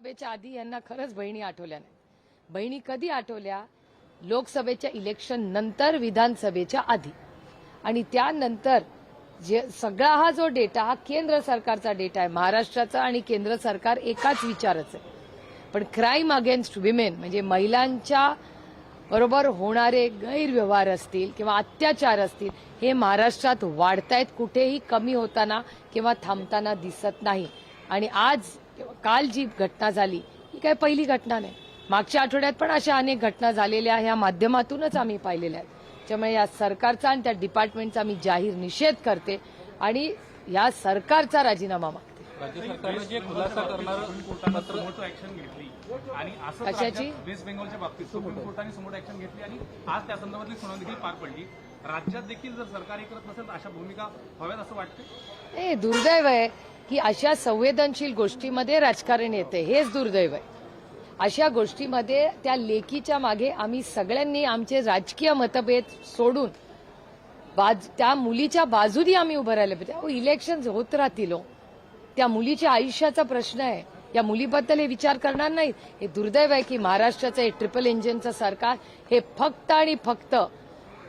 लोकसभेच्या आधी यांना खरंच बहिणी आठवल्या नाही बहिणी कधी आठवल्या? लोकसभेच्या इलेक्शन नंतर विधानसभेच्या आधी. आणि त्यानंतर जे सगळा हा जो डेटा हा केंद्र सरकारचा डेटा आहे महाराष्ट्राचा आणि केंद्र सरकार एकाच विचाराचं आहे. पण क्राईम अगेन्स्ट विमेन म्हणजे महिलांच्या बरोबर होणारे गैरव्यवहार असतील किंवा अत्याचार असतील हे महाराष्ट्रात वाढतायत कुठेही कमी होताना किंवा थांबताना दिसत नाही. आणि आज काल जी घटना झाली ही काही पहिली घटना नाही. मागच्या आठवड्यात पण अशा अनेक घटना झालेल्या ह्या माध्यमातूनच आम्ही पाहिलेल्या आहेत. त्यामुळे या सरकारचा आणि त्या डिपार्टमेंटचा मी जाहीर निषेध करते आणि या सरकारचा राजीनामा मागते. राज्य सरकारनं जे खुलासा करणारं कोर्टानं समोरचं ऍक्शन घेतली आणि असं कशाची? वेस्ट बेंगॉलच्या बाबतीत सुप्रीम कोर्टाने समोर ऍक्शन घेतली आणि आज त्या संदर्भातली सुनावणी देखील पार पडली. राज्यात देखील जर सरकार हे करत नसेल तर अशा भूमिका हव्यात असं वाटतं हे दुर्दैव आहे. की अशा संवेदनशील गोष्टीमध्ये राजकारण येते. हेच दुर्दैव आहे. अशा गोष्टीमध्ये त्या लेकीच्या मागे आम्ही सगळ्यांनी आमचे राजकीय मतभेद सोडून बाज त्या मुलीच्या बाजूनी आम्ही उभं राहिलं. पाहिजे अहो इलेक्शन होत राहतील हो. त्या मुलीच्या आयुष्याचा प्रश्न आहे. या मुलीबद्दल हे विचार करणार नाहीत. हे दुर्दैव आहे की महाराष्ट्राचं हे ट्रिपल इंजिनचं सरकार हे फक्त आणि फक्त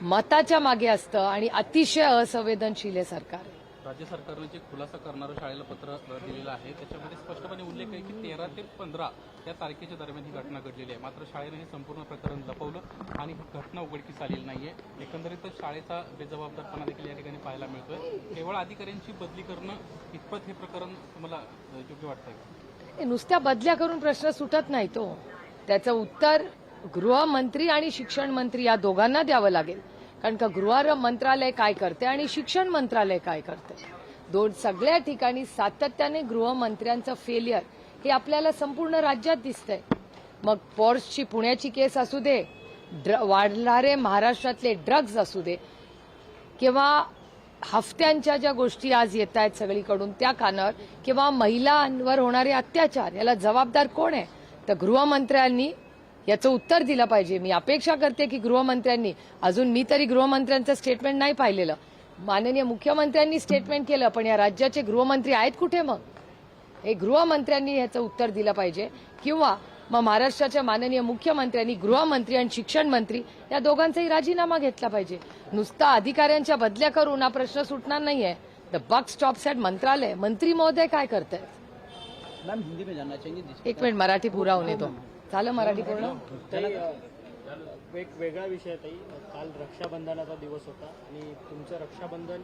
मताच्या मागे असतं आणि अतिशय असंवेदनशील हे सरकार राज्य सरकारनं जे खुलासा करणारं शाळेला पत्र दिलेलं आहे त्याच्यामध्ये स्पष्टपणे उल्लेख आहे की तेरा ते पंधरा या तारखेच्या दरम्यान ही घटना घडलेली आहे. मात्र शाळेनं हे संपूर्ण प्रकरण लपवलं आणि ही घटना उघडकीस आलेली नाही आहे एकंदरीतच शाळेचा बेजबाबदारपणा देखील या ठिकाणी पाहायला मिळतोय. केवळ अधिकाऱ्यांची बदली करणं इतपत हे प्रकरण तुम्हाला योग्य वाटतंय हे नुसत्या बदल्या करून प्रश्न सुटत नाही तो. त्याचं उत्तर गृहमंत्री आणि शिक्षण मंत्री या दोघांना द्यावं लागेल. कारण का गृह मंत्रालय काय करते आणि शिक्षण मंत्रालय काय करते? दोन सगळ्या ठिकाणी सातत्याने गृहमंत्र्यांचं फेलियर हे आपल्याला संपूर्ण राज्यात दिसतंय. मग पॉर्सची पुण्याची केस असू दे ड्र- वाढणारे महाराष्ट्रातले ड्रग्ज असू दे किंवा हफ्त्यांच्या ज्या गोष्टी आज येत आहेत सगळीकडून त्या कानावर किंवा महिलांवर होणारे अत्याचार याला जबाबदार कोण आहे? तर गृहमंत्र्यांनी याचं उत्तर दिलं पाहिजे. मी अपेक्षा करते की गृहमंत्र्यांनी अजून मी तरी गृहमंत्र्यांचं स्टेटमेंट नाही पाहिलेलं. माननीय मुख्यमंत्र्यांनी स्टेटमेंट केलं पण या राज्याचे गृहमंत्री आहेत कुठे मग? हे गृहमंत्र्यांनी ह्याचं उत्तर दिलं पाहिजे. किंवा मग महाराष्ट्राच्या माननीय मुख्यमंत्र्यांनी गृहमंत्री आणि शिक्षण मंत्री या दोघांचाही राजीनामा घेतला पाहिजे. नुसता अधिकाऱ्यांच्या बदल्या करून हा प्रश्न सुटणार नाहीये. द बक स्टॉप्स ॲट मंत्रालय. मंत्री महोदय काय करतायत? एक मिनिट मराठी पुरा होणे तो झालं मराठी पूर्ण? एक वेगळा विषय आहे ताई. काल रक्षाबंधनाचा दिवस होता आणि तुमचं रक्षाबंधन